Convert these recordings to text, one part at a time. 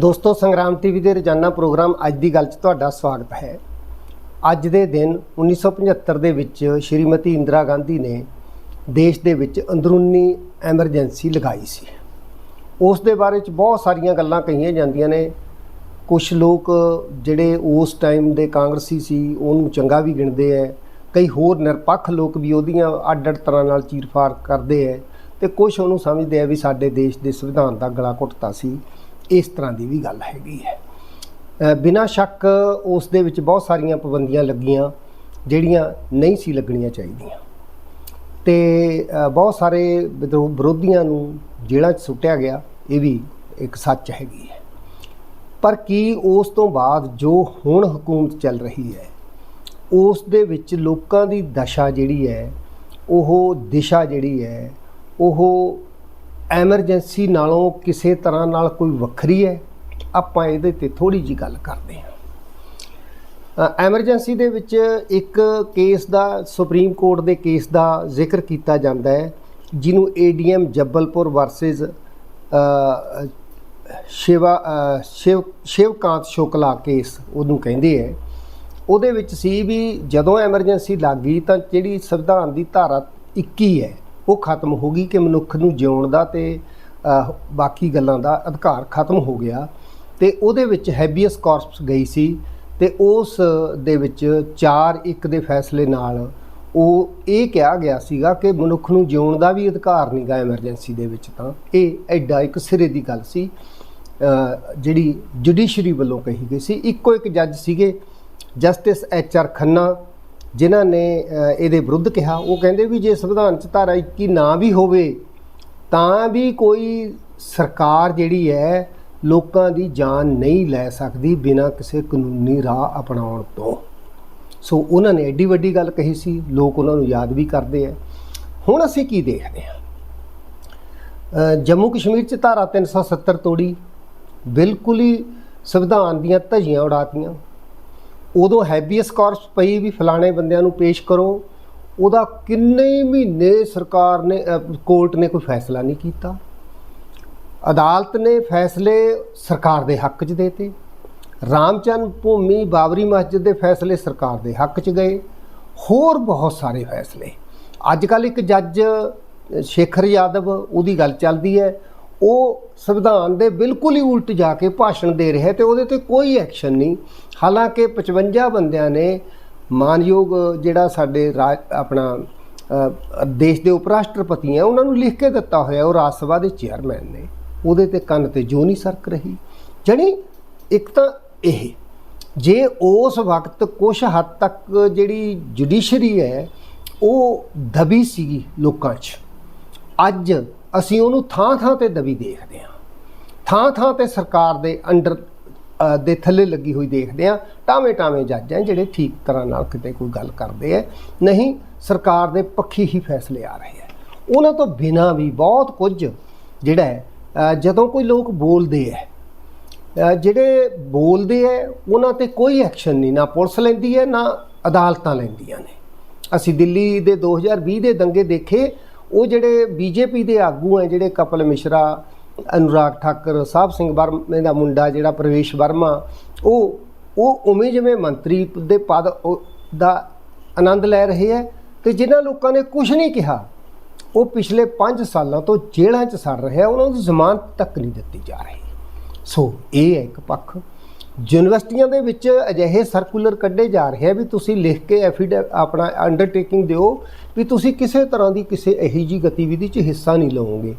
ਦੋਸਤੋ, ਸੰਗਰਾਮ ਟੀਵੀ ਦੇ ਰੋਜ਼ਾਨਾ ਪ੍ਰੋਗਰਾਮ ਅੱਜ ਦੀ ਗੱਲ 'ਚ ਤੁਹਾਡਾ ਸਵਾਗਤ ਹੈ। ਅੱਜ ਦੇ ਦਿਨ 1975 ਦੇ ਵਿੱਚ ਸ਼੍ਰੀਮਤੀ ਇੰਦਰਾ ਗਾਂਧੀ ਨੇ ਦੇਸ਼ ਦੇ ਵਿੱਚ ਅੰਦਰੂਨੀ ਐਮਰਜੈਂਸੀ ਲਗਾਈ ਸੀ। ਉਸ ਦੇ ਬਾਰੇ 'ਚ ਬਹੁਤ ਸਾਰੀਆਂ ਗੱਲਾਂ ਕਹੀਆਂ ਜਾਂਦੀਆਂ ਨੇ। ਕੁਝ ਲੋਕ ਜਿਹੜੇ ਉਸ ਟਾਈਮ ਦੇ ਕਾਂਗਰਸੀ ਸੀ, ਉਹਨੂੰ ਚੰਗਾ ਵੀ ਗਿਣਦੇ ਐ। ਕਈ ਹੋਰ ਨਿਰਪੱਖ ਲੋਕ ਵੀ ਉਹਦੀਆਂ ਅੱਡ-ਅੱਡ ਤਰ੍ਹਾਂ ਨਾਲ ਚੀਰਫਾੜ ਕਰਦੇ ਐ। ਤੇ ਕੁਝ ਉਹਨੂੰ ਸਮਝਦੇ ਆ ਵੀ ਸਾਡੇ ਦੇਸ਼ ਦੇ ਸੰਵਿਧਾਨ ਦਾ ਗਲਾ ਘੁੱਟਤਾ ਸੀ। ਇਸ ਤਰ੍ਹਾਂ ਦੀ ਵੀ ਗੱਲ ਹੈਗੀ ਹੈ। ਬਿਨਾਂ ਸ਼ੱਕ ਉਸ ਦੇ ਵਿੱਚ ਬਹੁਤ ਸਾਰੀਆਂ ਪਾਬੰਦੀਆਂ ਲੱਗੀਆਂ, ਜਿਹੜੀਆਂ ਨਹੀਂ ਸੀ ਲੱਗਣੀਆਂ ਚਾਹੀਦੀਆਂ। ਤੇ ਬਹੁਤ ਸਾਰੇ ਵਿਦਰੋ- ਵਿਰੋਧੀਆਂ ਨੂੰ ਜੇਲ੍ਹਾਂ 'ਚ ਸੁੱਟਿਆ ਗਿਆ, ਇਹ ਵੀ ਇੱਕ ਸੱਚ ਹੈਗੀ ਹੈ। ਪਰ ਕੀ ਉਸ ਤੋਂ ਬਾਅਦ ਜੋ ਹੁਣ ਹਕੂਮਤ ਚੱਲ ਰਹੀ ਹੈ, ਉਸ ਦੇ ਵਿੱਚ ਲੋਕਾਂ ਦੀ ਦਸ਼ਾ ਜਿਹੜੀ ਹੈ, ਉਹ ਦਿਸ਼ਾ ਜਿਹੜੀ ਹੈ, ਉਹ ਐਮਰਜੈਂਸੀ ਨਾਲੋਂ ਕਿਸੇ ਤਰ੍ਹਾਂ ਨਾਲ ਕੋਈ ਵੱਖਰੀ ਹੈ? ਆਪਾਂ ਇਹਦੇ ਤੇ ਥੋੜੀ ਜੀ ਗੱਲ ਕਰਦੇ ਹਾਂ। ਐਮਰਜੈਂਸੀ ਦੇ ਵਿੱਚ ਇੱਕ ਕੇਸ ਦਾ, ਸੁਪਰੀਮ ਕੋਰਟ ਦੇ ਕੇਸ ਦਾ ਜ਼ਿਕਰ ਕੀਤਾ ਜਾਂਦਾ ਹੈ, ਜਿਹਨੂੰ ADM Jabalpur versus Shiva Shiv, Shivkant Shukla case ਉਹਨੂੰ ਕਹਿੰਦੇ ਹੈ। ਉਹਦੇ ਵਿੱਚ ਸੀ ਵੀ ਜਦੋਂ ਐਮਰਜੈਂਸੀ ਲੱਗੀ ਤਾਂ ਜਿਹੜੀ ਸੰਵਿਧਾਨ ਦੀ ਧਾਰਾ 21 ਹੈ ਉਹ ਖਤਮ ਹੋ ਗਈ ਕਿ ਮਨੁੱਖ ਨੂੰ ਜਿਉਣ ਦਾ ਤੇ ਬਾਕੀ ਗੱਲਾਂ ਦਾ ਅਧਿਕਾਰ ਖਤਮ ਹੋ ਗਿਆ। ਤੇ ਉਹਦੇ ਵਿੱਚ ਹੈਬੀਅਸ ਕਾਰਪਸ ਗਈ ਸੀ ਤੇ ਉਸ ਦੇ ਵਿੱਚ 4-1 ਦੇ ਫੈਸਲੇ ਨਾਲ ਉਹ ਇਹ ਕਿਹਾ ਗਿਆ ਸੀਗਾ ਕਿ ਮਨੁੱਖ ਨੂੰ ਜਿਉਣ ਦਾ ਵੀ ਅਧਿਕਾਰ ਨਹੀਂਗਾ ਐਮਰਜੈਂਸੀ ਦੇ ਵਿੱਚ ਤਾਂ। ਇਹ ਐਡਾ ਇੱਕ ਸਿਰੇ ਦੀ ਗੱਲ ਸੀ ਜਿਹੜੀ ਜੁਡੀਸ਼ਰੀ ਵੱਲੋਂ ਕਹੀ ਗਈ ਸੀ। ਇੱਕੋ ਇੱਕ ਜੱਜ ਸੀਗੇ, ਜਸਟਿਸ ਐਚ ਆਰ ਖੰਨਾ ਜਿਨ੍ਹਾਂ ਨੇ ਇਹਦੇ ਵਿਰੁੱਧ ਕਿਹਾ। ਉਹ ਕਹਿੰਦੇ ਵੀ ਜੇ ਸੰਵਿਧਾਨ ਚ ਧਾਰਾ 21 ਨਾ ਵੀ ਹੋਵੇ, ਤਾਂ ਵੀ ਕੋਈ ਸਰਕਾਰ ਜਿਹੜੀ ਹੈ, ਲੋਕਾਂ ਦੀ ਜਾਨ ਨਹੀਂ ਲੈ ਸਕਦੀ ਬਿਨਾਂ ਕਿਸੇ ਕਾਨੂੰਨੀ ਰਾਹ ਅਪਣਾਉਣ ਤੋਂ। ਸੋ ਉਹਨਾਂ ਨੇ ਐਡੀ ਵੱਡੀ ਗੱਲ ਕਹੀ ਸੀ, ਲੋਕ ਉਹਨਾਂ ਨੂੰ ਯਾਦ ਵੀ ਕਰਦੇ ਆ। ਹੁਣ ਅਸੀਂ ਕੀ ਦੇਖਦੇ ਹਾਂ? ਜੰਮੂ ਕਸ਼ਮੀਰ ਚ ਧਾਰਾ 370 ਤੋੜੀ, ਬਿਲਕੁਲ ਹੀ ਸੰਵਿਧਾਨ ਦੀਆਂ ਧਜੀਆਂ ਉਡਾਤੀਆਂ। ਉਦੋਂ ਹੈਬੀਅਸ ਕਾਰਪਸ ਪਈ ਵੀ ਫਲਾਣੇ ਬੰਦਿਆਂ ਨੂੰ ਪੇਸ਼ ਕਰੋ। ਉਹਦਾ ਕਿੰਨੇ ਮਹੀਨੇ ਸਰਕਾਰ ਨੇ ਕੋਰਟ ਨੇ ਕੋਈ ਫੈਸਲਾ ਨਹੀਂ ਕੀਤਾ। ਅਦਾਲਤ ਨੇ ਫੈਸਲੇ ਸਰਕਾਰ ਦੇ ਹੱਕ 'ਚ ਦੇਤੇ। ਰਾਮਚੰਦ ਭੂਮੀ ਬਾਬਰੀ ਮਸਜਿਦ ਦੇ ਫੈਸਲੇ ਸਰਕਾਰ ਦੇ ਹੱਕ 'ਚ ਗਏ। ਹੋਰ ਬਹੁਤ ਸਾਰੇ ਫੈਸਲੇ। ਅੱਜ ਕੱਲ ਇੱਕ ਜੱਜ ਸ਼ੇਖਰ ਯਾਦਵ, ਉਹਦੀ ਗੱਲ ਚੱਲਦੀ ਹੈ। ਉਹ ਸੰਵਿਧਾਨ ਦੇ ਬਿਲਕੁਲ ਹੀ ਉਲਟ ਜਾ ਕੇ ਭਾਸ਼ਣ ਦੇ ਰਿਹਾ ਤੇ ਉਹਦੇ ਤੇ ਕੋਈ ਐਕਸ਼ਨ ਨਹੀਂ। ਹਾਲਾਂਕਿ 55 ਬੰਦਿਆਂ ਨੇ ਮਾਨਯੋਗ ਜਿਹੜਾ ਸਾਡੇ ਰਾਜ- ਆਪਣਾ ਦੇਸ਼ ਦੇ ਉਪ ਰਾਸ਼ਟਰਪਤੀ ਆ ਉਹਨਾਂ ਨੂੰ ਲਿਖ ਕੇ ਦਿੱਤਾ ਹੋਇਆ, ਉਹ ਰਾਜ ਸਭਾ ਦੇ ਚੇਅਰਮੈਨ ਨੇ। ਉਹਦੇ ਤੇ ਕੰਨ ਤੇ ਜੋ ਨਹੀਂ ਸਰਕ ਰਹੀ। ਜਣੀ ਇੱਕ ਤਾਂ ਇਹ, ਜੇ ਉਸ ਵਕਤ ਕੁਝ ਹੱਦ ਤੱਕ ਜਿਹੜੀ ਜੁਡੀਸ਼ਰੀ ਹੈ, ਉਹ ਦਬੀ ਸੀਗੀ ਲੋਕਾਂ 'ਚ, ਅੱਜ ਅਸੀਂ ਉਹਨੂੰ ਥਾਂ-ਥਾਂ ਤੇ ਦਬੀ ਦੇਖਦੇ ਹਾਂ। ਥਾਂ-ਥਾਂ ਤੇ ਸਰਕਾਰ ਦੇ ਅੰਡਰ ਦੇ ਥੱਲੇ ਲੱਗੀ ਹੋਈ ਦੇਖਦੇ ਹਾਂ। ਟਾਵੇਂ ਟਾਵੇਂ ਜੱਜ ਹੈ ਜਿਹੜੇ ਠੀਕ ਤਰ੍ਹਾਂ ਨਾਲ ਕਿਤੇ ਕੋਈ ਗੱਲ ਕਰਦੇ ਆ ਨਹੀਂ, ਸਰਕਾਰ ਦੇ ਪੱਖੀ ਹੀ ਫੈਸਲੇ ਆ ਰਹੇ ਆ ਉਹਨਾਂ ਤੋਂ ਬਿਨਾਂ ਵੀ ਬਹੁਤ ਕੁਝ ਜਿਹੜਾ ਜਦੋਂ ਕੋਈ ਲੋਕ ਬੋਲਦੇ ਹੈ ਜਿਹੜੇ ਬੋਲਦੇ ਹੈ, ਉਹਨਾਂ ਤੇ ਕੋਈ ਐਕਸ਼ਨ ਨਹੀਂ, ਨਾ ਪੁਲਿਸ ਲੈਂਦੀ ਹੈ, ਨਾ ਅਦਾਲਤਾਂ ਲੈਂਦੀਆਂ ਨੇ। ਅਸੀਂ ਦਿੱਲੀ ਦੇ 2020 ਦੇ ਦੰਗੇ ਦੇਖੇ ਉਹ ਜਿਹੜੇ ਬੀਜੇਪੀ ਦੇ ਆਗੂ ਹੈ, ਜਿਹੜੇ ਕਪਲ ਮਿਸ਼ਰਾ, ਅਨੁਰਾਗ ਠਾਕਰ, ਸਾਹਿਬ ਸਿੰਘ ਵਰਮੇ ਦਾ ਮੁੰਡਾ ਜਿਹੜਾ ਪ੍ਰਵੇਸ਼ ਵਰਮਾ, ਉਹ ਉਹ ਉਵੇਂ ਜਿਵੇਂ ਮੰਤਰੀ ਦੇ ਪਦ ਦਾ ਆਨੰਦ ਲੈ ਰਹੇ ਹੈ ਤੇ ਜਿਨ੍ਹਾਂ ਲੋਕਾਂ ਨੇ ਕੁਝ ਨਹੀਂ ਕਿਹਾ, ਉਹ ਪਿਛਲੇ 5 ਸਾਲਾਂ ਤੋਂ ਜੇਲ੍ਹਾਂ 'ਚ ਸੜ ਰਹੇ ਆ ਉਹਨਾਂ ਨੂੰ ਜ਼ਮਾਨਤ ਤੱਕ ਨਹੀਂ ਦਿੱਤੀ ਜਾ ਰਹੀ। ਸੋ ਇਹ ਹੈ ਇੱਕ ਪੱਖ। ਯੂਨੀਵਰਸਿਟੀਆਂ ਦੇ ਵਿੱਚ ਅਜਿਹੇ ਸਰਕੂਲਰ ਕੱਢੇ ਜਾ ਰਹੇ ਆ ਵੀ ਤੁਸੀਂ ਲਿਖ ਕੇ ਐਫੀਡ ਆਪਣਾ ਅੰਡਰਟੇਕਿੰਗ ਦਿਓ ਵੀ ਤੁਸੀਂ ਕਿਸੇ ਤਰ੍ਹਾਂ ਦੀ ਕਿਸੇ ਇਹੀ ਜੀ ਗਤੀਵਿਧੀ 'ਚ ਹਿੱਸਾ ਨਹੀਂ ਲਓਗੇ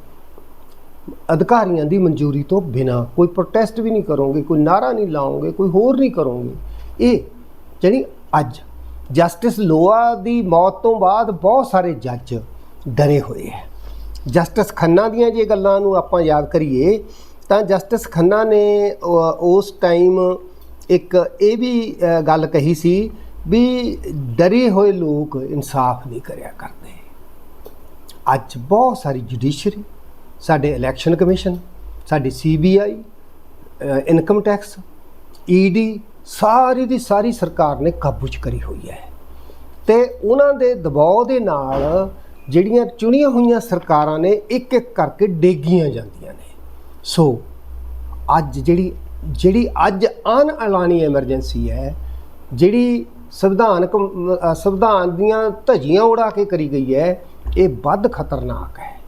ਅਧਿਕਾਰੀਆਂ ਦੀ ਮਨਜ਼ੂਰੀ ਤੋਂ ਬਿਨਾ ਕੋਈ ਪ੍ਰੋਟੈਸਟ ਵੀ ਨਹੀਂ ਕਰੋਗੇ, ਕੋਈ ਨਾਰਾ ਨਹੀਂ ਲਾਓਗੇ, ਕੋਈ ਹੋਰ ਨਹੀਂ ਕਰੋਗੇ। ਇਹ ਜਿਹੜੀ ਅੱਜ ਜਸਟਿਸ ਲੋਆ ਦੀ ਮੌਤ ਤੋਂ ਬਾਅਦ ਬਹੁਤ ਸਾਰੇ ਜੱਜ ਡਰੇ ਹੋਏ ਹੈ ਜਸਟਿਸ ਖੰਨਾ ਦੀਆਂ ਜੇ ਗੱਲਾਂ ਨੂੰ ਆਪਾਂ ਯਾਦ ਕਰੀਏ ਤਾਂ ਜਸਟਿਸ ਖੰਨਾ ਨੇ ਉਸ ਟਾਈਮ ਇੱਕ ਇਹ ਵੀ ਗੱਲ ਕਹੀ ਸੀ ਵੀ ਡਰੇ ਹੋਏ ਲੋਕ ਇਨਸਾਫ ਨਹੀਂ ਕਰਿਆ ਕਰਦੇ। ਅੱਜ ਬਹੁਤ ਸਾਰੀ ਜੁਡੀਸ਼ਰੀ ਸਾਡੇ ਇਲੈਕਸ਼ਨ ਕਮਿਸ਼ਨ ਸਾਡੀ ਸੀਬੀਆਈ ਇਨਕਮ ਟੈਕਸ ਈਡੀ ਸਾਰੀ ਦੀ ਸਾਰੀ ਸਰਕਾਰ ਨੇ ਕਾਬੂ 'ਚ ਕਰੀ ਹੋਈ ਹੈ। ਤੇ ਉਹਨਾਂ ਦੇ ਦਬਾਅ ਦੇ ਨਾਲ ਜਿਹੜੀਆਂ ਚੁਣੀਆਂ ਹੋਈਆਂ ਸਰਕਾਰਾਂ ਨੇ ਇੱਕ ਇੱਕ ਕਰਕੇ ਡੇਗੀਆਂ ਜਾਂਦੀਆਂ ਨੇ। ਸੋ ਅੱਜ ਜਿਹੜੀ ਜਿਹੜੀ ਅੱਜ ਅਨ ਐਲਾਨੀ ਐਮਰਜੈਂਸੀ ਹੈ, ਜਿਹੜੀ ਸੰਵਿਧਾਨਕ ਸੰਵਿਧਾਨ ਦੀਆਂ ਧੱਜੀਆਂ ਉਡਾ ਕੇ ਕਰੀ ਗਈ ਹੈ, ਇਹ ਵੱਧ ਖਤਰਨਾਕ ਹੈ।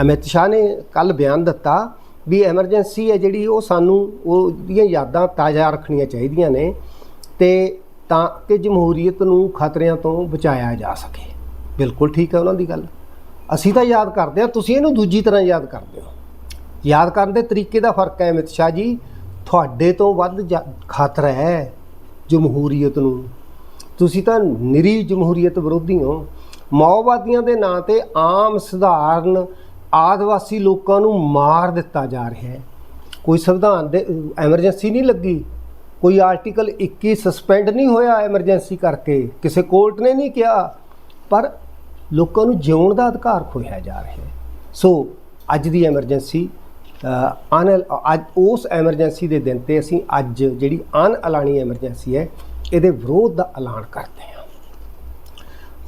ਅਮਿਤ ਸ਼ਾਹ ਨੇ ਕੱਲ ਬਿਆਨ ਦਿੱਤਾ ਵੀ ਐਮਰਜੈਂਸੀ ਹੈ ਜਿਹੜੀ ਉਹ ਸਾਨੂੰ ਉਹਦੀਆਂ ਯਾਦਾਂ ਤਾਜ਼ਾ ਰੱਖਣੀਆਂ ਚਾਹੀਦੀਆਂ ਨੇ ਤੇ ਤਾਂ ਕਿ ਜਮਹੂਰੀਅਤ ਨੂੰ ਖਤਰਿਆਂ ਤੋਂ ਬਚਾਇਆ ਜਾ ਸਕੇ। ਬਿਲਕੁਲ ਠੀਕ ਹੈ ਉਹਨਾਂ ਦੀ ਗੱਲ। ਅਸੀਂ ਤਾਂ ਯਾਦ ਕਰਦੇ ਹਾਂ, ਤੁਸੀਂ ਇਹਨੂੰ ਦੂਜੀ ਤਰ੍ਹਾਂ ਯਾਦ ਕਰਦੇ ਹੋ। ਯਾਦ ਕਰਨ ਦੇ ਤਰੀਕੇ ਦਾ ਫ਼ਰਕ ਹੈ ਅਮਿਤ ਸ਼ਾਹ ਜੀ, ਤੁਹਾਡੇ ਤੋਂ ਵੱਧ ਜਾ- ਖਤਰਾ ਹੈ ਜਮਹੂਰੀਅਤ ਨੂੰ। ਤੁਸੀਂ ਤਾਂ ਨਿਰੀ ਜਮਹੂਰੀਅਤ ਵਿਰੋਧੀ ਹੋ। ਮਾਓਵਾਦੀਆਂ ਦੇ ਨਾਂ ਤੇ ਆਮ ਸਧਾਰਨ ਆਦਿਵਾਸੀ ਲੋਕਾਂ ਨੂੰ ਮਾਰ ਦਿੱਤਾ ਜਾ ਰਿਹਾ ਹੈ। ਕੋਈ ਸੰਵਿਧਾਨ ਦੇ ਐਮਰਜੈਂਸੀ ਨਹੀਂ ਲੱਗੀ। ਕੋਈ ਆਰਟੀਕਲ 21 ਸਸਪੈਂਡ ਨਹੀਂ ਹੋਇਆ ਐਮਰਜੈਂਸੀ ਕਰਕੇ। ਕਿਸੇ ਕੋਰਟ ਨੇ ਨਹੀਂ ਕਿਹਾ। ਪਰ ਲੋਕਾਂ ਨੂੰ ਜਿਉਣ ਦਾ ਅਧਿਕਾਰ ਖੋਇਆ ਜਾ ਰਿਹਾ ਹੈ। ਸੋ, ਅੱਜ ਦੀ ਐਮਰਜੈਂਸੀ ਅਨ ਅੱਜ ਉਸ ਐਮਰਜੈਂਸੀ ਦੇ ਦਿਨ ਤੇ ਅਸੀਂ ਅੱਜ ਜਿਹੜੀ ਅਨ ਐਲਾਨੀ ਐਮਰਜੈਂਸੀ ਹੈ, ਇਹਦੇ ਵਿਰੋਧ ਦਾ ਐਲਾਨ ਕਰਦੇ ਹਾਂ।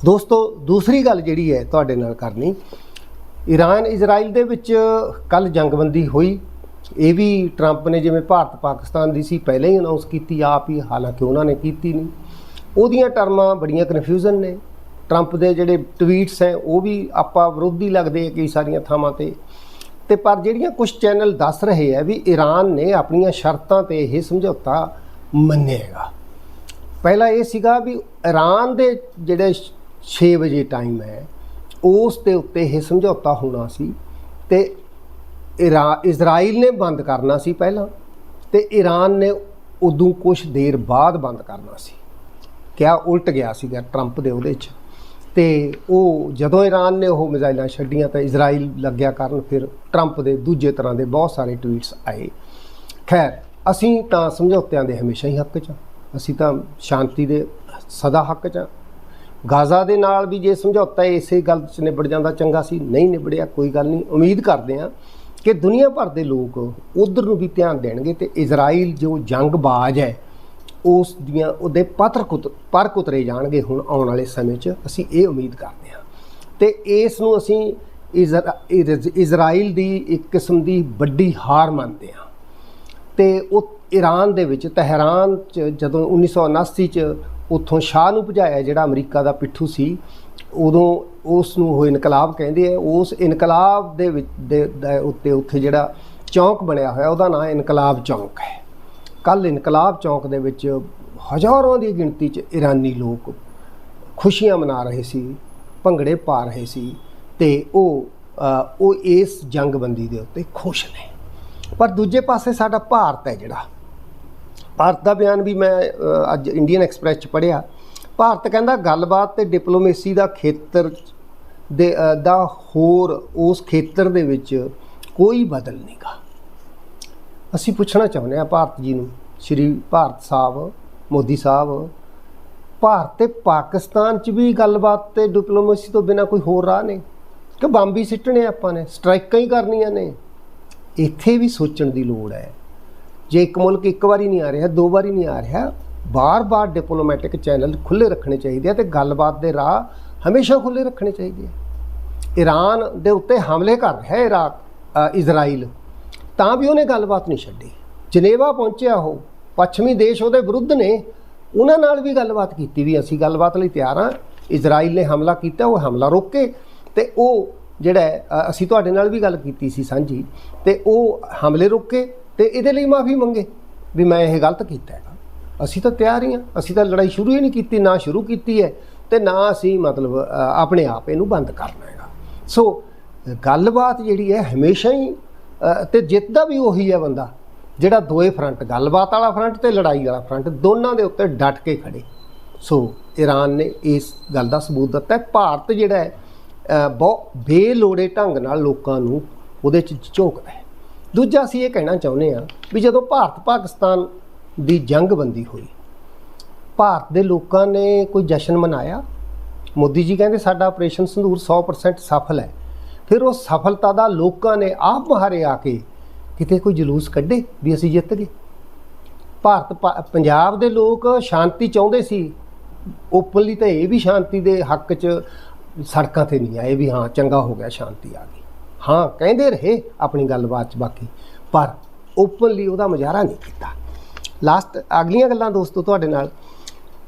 ਦੋਸਤੋ, ਦੂਸਰੀ ਗੱਲ ਜਿਹੜੀ ਹੈ ਤੁਹਾਡੇ ਨਾਲ ਕਰਨੀ ਈਰਾਨ ਇਜ਼ਰਾਈਲ ਦੇ ਵਿੱਚ ਕੱਲ ਜੰਗਬੰਦੀ ਹੋਈ। ਇਹ ਵੀ ਟਰੰਪ ਨੇ ਜਿਵੇਂ ਭਾਰਤ ਪਾਕਿਸਤਾਨ ਦੀ ਸੀ, ਪਹਿਲਾਂ ਹੀ ਅਨਾਉਂਸ ਕੀਤੀ, ਆਪ ਹੀ, ਹਾਲਾਂਕਿ ਉਹਨਾਂ ਨੇ ਕੀਤੀ ਨਹੀਂ। ਉਹਦੀਆਂ ਟਰਮਾਂ ਬੜੀਆਂ ਕਨਫਿਊਜ਼ਨ ਨੇ। ਟਰੰਪ ਦੇ ਜਿਹੜੇ ਟਵੀਟਸ ਹੈ, ਉਹ ਵੀ ਆਪਾਂ ਵਿਰੋਧੀ ਲੱਗਦੇ ਆ ਕਈ ਸਾਰੀਆਂ ਥਾਵਾਂ ਤੇ। ਤੇ ਪਰ ਜਿਹੜੀਆਂ ਕੁਝ ਚੈਨਲ ਦੱਸ ਰਹੇ ਆ ਵੀ ਈਰਾਨ ਨੇ ਆਪਣੀਆਂ ਸ਼ਰਤਾਂ ਤੇ ਇਹ ਸਮਝੌਤਾ ਮੰਨੇਗਾ। ਪਹਿਲਾ ਇਹ ਸੀਗਾ ਵੀ ਈਰਾਨ ਦੇ ਜਿਹੜੇ 6 ਵਜੇ ਟਾਈਮ ਹੈ, ਉਸ ਦੇ ਉੱਤੇ ਇਹ ਸਮਝੌਤਾ ਹੋਣਾ ਸੀ ਤੇ ਇਰਾ, ਇਜ਼ਰਾਈਲ ਨੇ ਬੰਦ ਕਰਨਾ ਸੀ ਪਹਿਲਾਂ ਤੇ ਈਰਾਨ ਨੇ ਉਦੋਂ ਕੁਝ ਦੇਰ ਬਾਅਦ ਬੰਦ ਕਰਨਾ ਸੀ। ਕਿਆ ਉਲਟ ਗਿਆ ਸੀਗਾ ਟਰੰਪ ਦੇ ਉਹਦੇ 'ਚ। ਤੇ ਉਹ ਜਦੋਂ ਈਰਾਨ ਨੇ ਉਹ ਮਿਜ਼ਾਈਲਾਂ ਛੱਡੀਆਂ ਤਾਂ ਇਜ਼ਰਾਈਲ ਲੱਗਿਆ ਕਰਨ ਫਿਰ ਟਰੰਪ ਦੇ ਦੂਜੇ ਤਰ੍ਹਾਂ ਦੇ ਬਹੁਤ ਸਾਰੇ ਟਵੀਟਸ ਆਏ ਖੈਰ, ਅਸੀਂ ਤਾਂ ਸਮਝੌਤਿਆਂ ਦੇ ਹਮੇਸ਼ਾ ਹੀ ਹੱਕ 'ਚ ਹਾਂ। ਅਸੀਂ ਤਾਂ ਸ਼ਾਂਤੀ ਦੇ ਸਦਾ ਹੱਕ 'ਚ ਹਾਂ। ਗਾਜ਼ਾ ਦੇ ਨਾਲ ਵੀ ਜੇ ਸਮਝੌਤਾ ਇਸੇ ਗੱਲ 'ਚ ਨਿਬੜ ਜਾਂਦਾ ਚੰਗਾ ਸੀ, ਨਹੀਂ ਨਿਬੜਿਆ ਕੋਈ ਗੱਲ ਨਹੀਂ ਉਮੀਦ ਕਰਦੇ ਹਾਂ ਕਿ ਦੁਨੀਆ ਭਰ ਦੇ ਲੋਕ ਉਧਰ ਨੂੰ ਵੀ ਧਿਆਨ ਦੇਣਗੇ ਤੇ ਇਜ਼ਰਾਈਲ ਜੋ ਜੰਗਬਾਜ਼ ਹੈ ਉਸ ਦੀਆਂ ਉਹਦੇ ਪੱਤਰ ਕੁਤ, ਪਰ ਕੁਤਰੇ ਜਾਣਗੇ ਹੁਣ ਆਉਣ ਵਾਲੇ ਸਮੇਂ 'ਚ, ਅਸੀਂ ਇਹ ਉਮੀਦ ਕਰਦੇ ਹਾਂ। ਤੇ ਇਸ ਨੂੰ ਅਸੀਂ ਇਜ਼- ਇਜ਼ਰਾਈਲ ਦੀ ਇੱਕ ਕਿਸਮ ਦੀ ਵੱਡੀ ਹਾਰ ਮੰਨਦੇ ਹਾਂ। ਤੇ ਉਹ ਈਰਾਨ ਦੇ ਵਿੱਚ, ਤਹਿਰਾਨ ਚ ਜਦੋਂ 1979 ਚ ਉੱਥੋਂ ਸ਼ਾਹ ਨੂੰ ਭਜਾਇਆ, ਜਿਹੜਾ ਅਮਰੀਕਾ ਦਾ ਪਿੱਠੂ ਸੀ, ਉਦੋਂ ਉਸ ਨੂੰ ਉਹ ਇਨਕਲਾਬ ਕਹਿੰਦੇ ਆ, ਉਸ ਇਨਕਲਾਬ ਦੇ ਵਿੱਚ, ਦੇ ਉੱਤੇ ਉੱਥੇ ਜਿਹੜਾ ਚੌਂਕ ਬਣਿਆ ਹੋਇਆ, ਉਹਦਾ ਨਾਮ ਇਨਕਲਾਬ ਚੌਂਕ ਹੈ। ਕੱਲ ਇਨਕਲਾਬ ਚੌਂਕ ਦੇ ਵਿੱਚ ਹਜ਼ਾਰਾਂ ਦੀ ਗਿਣਤੀ ਚ ਈਰਾਨੀ ਲੋਕ ਖੁਸ਼ੀਆਂ ਮਨਾ ਰਹੇ ਸੀ, ਭੰਗੜੇ ਪਾ ਰਹੇ ਸੀ ਤੇ ਉਹ ਉਹ ਇਸ ਜੰਗਬੰਦੀ ਦੇ ਉੱਤੇ ਖੁਸ਼ ਨੇ। ਪਰ ਦੂਜੇ ਪਾਸੇ ਸਾਡਾ ਭਾਰਤ ਹੈ ਜਿਹੜਾ। ਭਾਰਤ ਦਾ ਬਿਆਨ ਵੀ ਮੈਂ ਅੱਜ ਇੰਡੀਅਨ ਐਕਸਪ੍ਰੈਸ 'ਚ ਪੜ੍ਹਿਆ। ਭਾਰਤ ਕਹਿੰਦਾ ਗੱਲਬਾਤ ਤੇ ਡਿਪਲੋਮੇਸੀ ਦਾ ਖੇਤਰ ਦੇ ਦਾ ਹੋਰ ਉਸ ਖੇਤਰ ਦੇ ਵਿੱਚ ਕੋਈ ਬਦਲ ਨਹੀਂਗਾ ਅਸੀਂ ਪੁੱਛਣਾ ਚਾਹੁੰਦੇ ਹਾਂ ਭਾਰਤ ਜੀ ਨੂੰ, ਸ਼੍ਰੀ ਭਾਰਤ ਸਾਹਿਬ, ਮੋਦੀ ਸਾਹਿਬ, ਭਾਰਤ ਤੇ ਪਾਕਿਸਤਾਨ 'ਚ ਵੀ ਗੱਲਬਾਤ ਤੇ ਡਿਪਲੋਮੇਸੀ ਤੋਂ ਬਿਨਾ ਕੋਈ ਹੋਰ ਰਾਹ ਨਹੀਂ? ਕਿ ਬੰਬ ਹੀ ਸਿੱਟਣੇ ਆਪਾਂ ਨੇ ਸਟ੍ਰਾਈਕਾਂ ਹੀ ਕਰਨੀਆਂ ਨੇ? ਇੱਥੇ ਵੀ ਸੋਚਣ ਦੀ ਲੋੜ ਹੈ। ਜੇ ਇੱਕ ਮੁਲਕ ਇੱਕ ਵਾਰੀ ਨਹੀਂ ਆ ਰਿਹਾ, ਦੋ ਵਾਰੀ ਨਹੀਂ ਆ ਰਿਹਾ, ਬਾਰ-ਬਾਰ ਡਿਪਲੋਮੈਟਿਕ ਚੈਨਲ ਖੁੱਲੇ ਰੱਖਣੇ ਚਾਹੀਦੇ ਆ ਤੇ ਗੱਲਬਾਤ ਦੇ ਰਾਹ ਹਮੇਸ਼ਾ ਖੁੱਲੇ ਰੱਖਣੇ ਚਾਹੀਦੇ ਆ। ਈਰਾਨ ਦੇ ਉੱਤੇ ਹਮਲੇ ਕਰ ਰਿਹਾ ਹੈ ਇਰਾਕ ਇਜ਼ਰਾਈਲ। ਤਾਂ ਵੀ ਉਹਨੇ ਗੱਲਬਾਤ ਨਹੀਂ ਛੱਡੀ। ਜਨੇਵਾ ਪਹੁੰਚਿਆ ਉਹ। ਪੱਛਮੀ ਦੇਸ਼ ਉਹਦੇ ਵਿਰੁੱਧ ਨੇ। ਉਹਨਾਂ ਨਾਲ ਵੀ ਗੱਲਬਾਤ ਕੀਤੀ ਵੀ ਅਸੀਂ ਗੱਲਬਾਤ ਲਈ ਤਿਆਰ ਹਾਂ। ਇਜ਼ਰਾਈਲ ਨੇ ਹਮਲਾ ਕੀਤਾ, ਉਹ ਹਮਲਾ ਰੋਕੇ ਤੇ ਉਹ ਜਿਹੜਾ ਅਸੀਂ ਤੁਹਾਡੇ ਨਾਲ ਵੀ ਗੱਲ ਕੀਤੀ ਸੀ ਸਾਂਝੀ ਤੇ ਉਹ ਹਮਲੇ ਰੋਕੇ ਤੇ ਇਹਦੇ ਲਈ ਮਾਫੀ ਮੰਗੇ ਵੀ ਮੈਂ ਇਹ ਗਲਤ ਕੀਤਾ ਹੈਗਾ। ਅਸੀਂ ਤਾਂ ਤਿਆਰ ਹੀ ਹਾਂ। ਅਸੀਂ ਤਾਂ ਲੜਾਈ ਸ਼ੁਰੂ ਹੀ ਨਹੀਂ ਕੀਤੀ, ਨਾ ਸ਼ੁਰੂ ਕੀਤੀ ਹੈ ਤੇ ਨਾ ਅਸੀਂ ਮਤਲਬ ਆਪਣੇ ਆਪ ਇਹਨੂੰ ਬੰਦ ਕਰਨਾ ਹੈਗਾ। ਸੋ, ਗੱਲਬਾਤ ਜਿਹੜੀ ਹੈ, ਹਮੇਸ਼ਾ ਹੀ ਤੇ ਜਿੱਤਦਾ ਵੀ ਉਹੀ ਹੈ ਬੰਦਾ ਜਿਹੜਾ ਦੋਏ ਫਰੰਟ ਗੱਲਬਾਤ ਵਾਲਾ ਫਰੰਟ ਤੇ ਲੜਾਈ ਵਾਲਾ ਫਰੰਟ ਦੋਨਾਂ ਦੇ ਉੱਤੇ ਡਟ ਕੇ ਖੜੇ। ਸੋ ਈਰਾਨ ਨੇ ਇਸ ਗੱਲ ਦਾ ਸਬੂਤ ਦਿੱਤਾ ਭਾਰਤ ਜਿਹੜਾ ਹੈ ਅ, ਬਹੁਤ ਬੇਲੋੜੇ ਢੰਗ ਨਾਲ ਲੋਕਾਂ ਨੂੰ ਉਹਦੇ ਚ ਝੋਕਦਾ ਹੈ। ਦੂਜਾ ਅਸੀਂ ਇਹ ਕਹਿਣਾ ਚਾਹੁੰਦੇ ਹਾਂ ਵੀ ਜਦੋਂ ਭਾਰਤ ਪਾਕਿਸਤਾਨ ਦੀ ਜੰਗ ਬੰਦੀ ਹੋਈ ਭਾਰਤ ਦੇ ਲੋਕਾਂ ਨੇ ਕੋਈ ਜਸ਼ਨ ਮਨਾਇਆ? ਮੋਦੀ ਜੀ ਕਹਿੰਦੇ ਸਾਡਾ ਆਪਰੇਸ਼ਨ ਸੰਧੂਰ 100% ਸਫਲ ਹੈ। ਫਿਰ ਉਹ ਸਫਲਤਾ ਦਾ ਲੋਕਾਂ ਨੇ ਆਪ ਮੁਹਾਰੇ ਆ ਕੇ ਕਿਤੇ ਕੋਈ ਜਲੂਸ ਕੱਢੇ ਵੀ ਅਸੀਂ ਜਿੱਤ ਗਏ। ਭਾਰਤ ਪਾ- ਪੰਜਾਬ ਦੇ ਲੋਕ ਸ਼ਾਂਤੀ ਚਾਹੁੰਦੇ ਸੀ। ਓਪਨਲੀ ਤਾਂ ਇਹ ਵੀ ਸ਼ਾਂਤੀ ਦੇ ਹੱਕ 'ਚ ਸੜਕਾਂ ਤੇ ਨਹੀਂ ਆਏ ਵੀ ਹਾਂ, ਚੰਗਾ ਹੋ ਗਿਆ, ਸ਼ਾਂਤੀ ਆ ਗਈ। ਹਾਂ, ਕਹਿੰਦੇ ਰਹੇ ਆਪਣੀ ਗੱਲਬਾਤ 'ਚ ਬਾਕੀ, ਪਰ ਓਪਨਲੀ ਉਹਦਾ ਮੁਜ਼ਾਹਰਾ ਨਹੀਂ ਕੀਤਾ। ਲਾਸਟ, ਅਗਲੀਆਂ ਗੱਲਾਂ ਦੋਸਤੋ ਤੁਹਾਡੇ ਨਾਲ।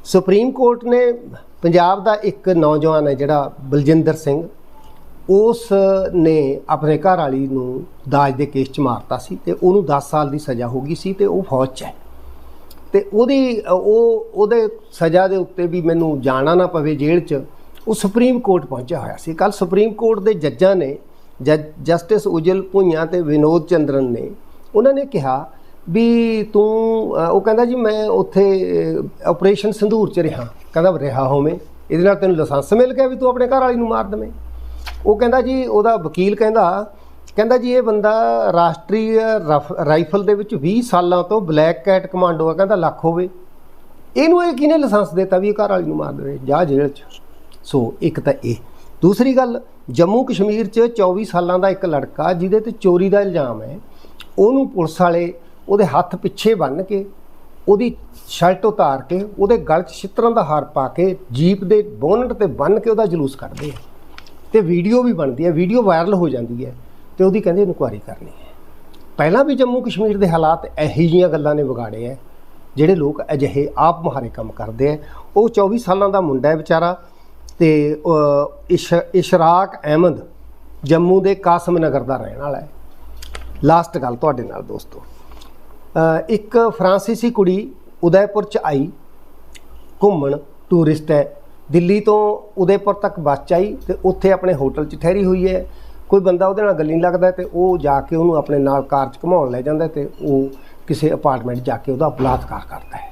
ਸੁਪਰੀਮ ਕੋਰਟ ਨੇ ਪੰਜਾਬ ਦਾ ਇੱਕ ਨੌਜਵਾਨ ਹੈ ਜਿਹੜਾ ਬਲਜਿੰਦਰ ਸਿੰਘ ਉਸ ਨੇ ਆਪਣੇ ਘਰ ਵਾਲੀ ਨੂੰ ਦਾਜ ਦੇ ਕੇਸ 'ਚ ਮਾਰਤਾ ਸੀ ਤੇ ਉਹਨੂੰ 10 ਸਾਲ ਦੀ ਸਜ਼ਾ ਹੋ ਗਈ ਸੀ ਤੇ ਉਹ ਫੌਜ 'ਚ ਹੈ। ਤੇ ਉਹਦੀ, ਉਹ, ਉਹਦੇ ਸਜ਼ਾ ਦੇ ਉੱਤੇ ਵੀ ਮੈਨੂੰ ਜਾਣਾ ਨਾ ਪਵੇ ਜੇਲ੍ਹ 'ਚ, ਉਹ ਸੁਪਰੀਮ ਕੋਰਟ ਪਹੁੰਚਿਆ ਹੋਇਆ ਸੀ। ਕੱਲ ਸੁਪਰੀਮ ਕੋਰਟ ਦੇ ਜੱਜਾਂ ਨੇ, ਜੱਜ, ਜਸਟਿਸ ਉਜਲ ਭੁਈਆਂ ਤੇ ਵਿਨੋਦ ਚੰਦਰਨ ਨੇ, ਉਹਨਾਂ ਨੇ ਕਿਹਾ ਵੀ ਤੂੰ ਉਹ ਕਹਿੰਦਾ ਜੀ ਮੈਂ ਉੱਥੇ ਆਪਰੇਸ਼ਨ ਸੰਧੂਰ 'ਚ ਰਿਹਾ, ਕਹਿੰਦਾ ਰਿਹਾ ਹੋਵੇਂ, ਇਹਦੇ ਨਾਲ ਤੈਨੂੰ ਲਾਇਸੈਂਸ ਮਿਲ ਗਿਆ ਵੀ ਤੂੰ ਆਪਣੇ ਘਰ ਵਾਲੀ ਨੂੰ ਮਾਰ ਦੇਵੇਂ। ਉਹ ਕਹਿੰਦਾ ਜੀ, ਉਹਦਾ ਵਕੀਲ ਕਹਿੰਦਾ ਕਹਿੰਦਾ ਜੀ, ਇਹ ਬੰਦਾ ਰਾਸ਼ਟਰੀ ਰਫ- ਰਾਈਫਲ ਦੇ ਵਿੱਚ 20 ਸਾਲਾਂ ਤੋਂ ਬਲੈਕ ਕੈਟ ਕਮਾਂਡੋ ਆ, ਕਹਿੰਦਾ ਲੱਖ ਹੋਵੇ। ਇਹਨੂੰ ਇਹ ਕਿਹਨੇ ਲਾਇਸੈਂਸ ਦਿੱਤਾ ਵੀ ਇਹ ਘਰ ਵਾਲੀ ਨੂੰ ਮਾਰ ਦੇਵੇ? ਜਾ ਜੇਲ੍ਹ 'ਚ। ਸੋ ਇੱਕ ਤਾਂ ਇਹ। ਦੂਸਰੀ ਗੱਲ, ਜੰਮੂ ਕਸ਼ਮੀਰ 'ਚ 24 ਸਾਲਾਂ ਦਾ ਇੱਕ ਲੜਕਾ, ਜਿਹਦੇ ਤੇ ਚੋਰੀ ਦਾ ਇਲਜ਼ਾਮ ਹੈ, ਉਹਨੂੰ ਪੁਲਿਸ ਵਾਲੇ ਉਹਦੇ ਹੱਥ ਪਿੱਛੇ ਬੰਨ੍ਹ ਕੇ, ਉਹਦੀ ਸ਼ਰਟ ਉਤਾਰ ਕੇ, ਉਹਦੇ ਗਲ 'ਚ ਛਿੱਤਰਾਂ ਦਾ ਹਾਰ ਪਾ ਕੇ, ਜੀਪ ਦੇ ਬੋਨਟ ਤੇ ਬੰਨ੍ਹ ਕੇ ਉਹਦਾ ਜਲੂਸ ਕੱਢਦੇ ਆ। ਤੇ ਵੀਡੀਓ ਵੀ ਬਣਦੀ ਹੈ, ਵੀਡੀਓ ਵਾਇਰਲ ਹੋ ਜਾਂਦੀ ਹੈ ਤੇ ਉਹਦੀ ਕਹਿੰਦੇ ਇਨਕੁਆਰੀ ਕਰਨੀ ਹੈ। ਪਹਿਲਾਂ ਵੀ ਜੰਮੂ ਕਸ਼ਮੀਰ ਦੇ ਹਾਲਾਤ ਇਹੀ ਜੀਆਂ ਗੱਲਾਂ ਨੇ ਵਿਗਾੜੇ ਆ ਜਿਹੜੇ ਲੋਕ ਅਜਿਹੇ ਆਪ ਮੁਹਾਰੇ ਕੰਮ ਕਰਦੇ ਆ ਉਹ 24 ਸਾਲਾਂ ਦਾ ਮੁੰਡਾ ਹੈ ਵਿਚਾਰਾ ਤੇ ਇਸ਼, ਇਸ਼ਰਾਕ ਅਹਿਮਦ ਜੰਮੂ ਦੇ ਕਾਸਮ ਨਗਰ ਦਾ ਰਹਿਣ ਵਾਲਾ ਹੈ। ਲਾਸਟ ਗੱਲ ਤੁਹਾਡੇ ਨਾਲ ਦੋਸਤੋ। ਇੱਕ ਫਰਾਂਸੀਸੀ ਕੁੜੀ ਉਦੈਪੁਰ ਚ ਆਈ, ਘੁੰਮਣ ਟੂਰਿਸਟ ਹੈ। ਦਿੱਲੀ ਤੋਂ ਉਦੈਪੁਰ ਤੱਕ ਬੱਸ 'ਚ ਆਈ ਤੇ ਉੱਥੇ ਆਪਣੇ ਹੋਟਲ 'ਚ ਠਹਿਰੀ ਹੋਈ ਹੈ। ਕੋਈ ਬੰਦਾ ਉਹਦੇ ਨਾਲ ਗੱਲੀ ਨਹੀਂ ਲੱਗਦਾ ਤੇ ਉਹ ਜਾ ਕੇ ਉਹਨੂੰ ਆਪਣੇ ਨਾਲ ਕਾਰ 'ਚ ਘੁਮਾਉਣ ਲੈ ਜਾਂਦਾ ਤੇ ਉਹ ਕਿਸੇ ਅਪਾਰਟਮੈਂਟ ਜਾ ਕੇ ਉਹਦਾ ਬਲਾਤਕਾਰ ਕਰਦਾ ਹੈ।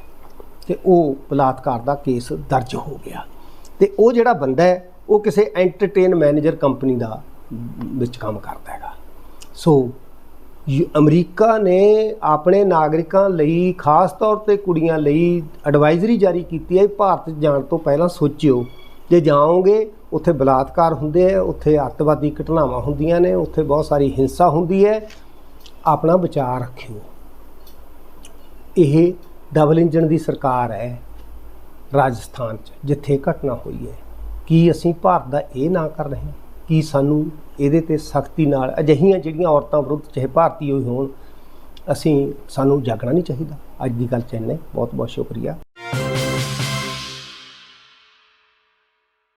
ਤੇ ਉਹ ਬਲਾਤਕਾਰ ਦਾ ਕੇਸ ਦਰਜ ਹੋ ਗਿਆ। ਤੇ ਉਹ ਜਿਹੜਾ ਬੰਦਾ ਹੈ, ਉਹ ਕਿਸੇ ਐਂਟਰਟੇਨ ਮੈਨੇਜਰ ਕੰਪਨੀ ਦਾ ਵਿੱਚ ਕੰਮ ਕਰਦਾ ਹੈਗਾ। ਸੋ ਅਮਰੀਕਾ ਨੇ ਆਪਣੇ ਨਾਗਰਿਕਾਂ ਲਈ, ਖਾਸ ਤੌਰ ਤੇ ਕੁੜੀਆਂ ਲਈ ਐਡਵਾਈਜ਼ਰੀ ਜਾਰੀ ਕੀਤੀ ਹੈ ਭਾਰਤ ਜਾਣ ਤੋਂ ਪਹਿਲਾਂ ਸੋਚਿਓ। ਜੇ ਜਾਓਗੇ, ਉੱਥੇ ਬਲਾਤਕਾਰ ਹੁੰਦੇ ਆ, ਉੱਥੇ ਅੱਤਵਾਦੀ ਘਟਨਾਵਾਂ ਹੁੰਦੀਆਂ ਨੇ, ਉੱਥੇ ਬਹੁਤ ਸਾਰੀ ਹਿੰਸਾ ਹੁੰਦੀ ਹੈ। ਆਪਣਾ ਵਿਚਾਰ ਰੱਖਿਓ। ਇਹ ਡਬਲ ਇੰਜਨ ਦੀ ਸਰਕਾਰ ਹੈ, ਰਾਜਸਥਾਨ 'ਚ, ਜਿੱਥੇ ਘਟਨਾ ਹੋਈ ਹੈ। ਕੀ ਅਸੀਂ ਭਾਰਤ ਦਾ ਇਹ ਨਾ ਕਰ ਰਹੇ? ਹਾਂ ਕਿ ਸਾਨੂੰ ਇਹਦੇ ਤੇ ਸਖਤੀ ਨਾਲ ਅਜਿਹੀਆਂ ਜਿਹੜੀਆਂ ਔਰਤਾਂ ਵਿਰੁੱਧ ਚਾਹੇ ਭਾਰਤੀ ਹੋਈ ਹੋਣ, ਅਸੀਂ, ਸਾਨੂੰ ਜਾਗਣਾ ਨਹੀਂ ਚਾਹੀਦਾ। ਅੱਜ ਦੀ ਗੱਲ ਚ ਇੰਨੇ ਬਹੁਤ ਬਹੁਤ ਸ਼ੁਕਰੀਆ।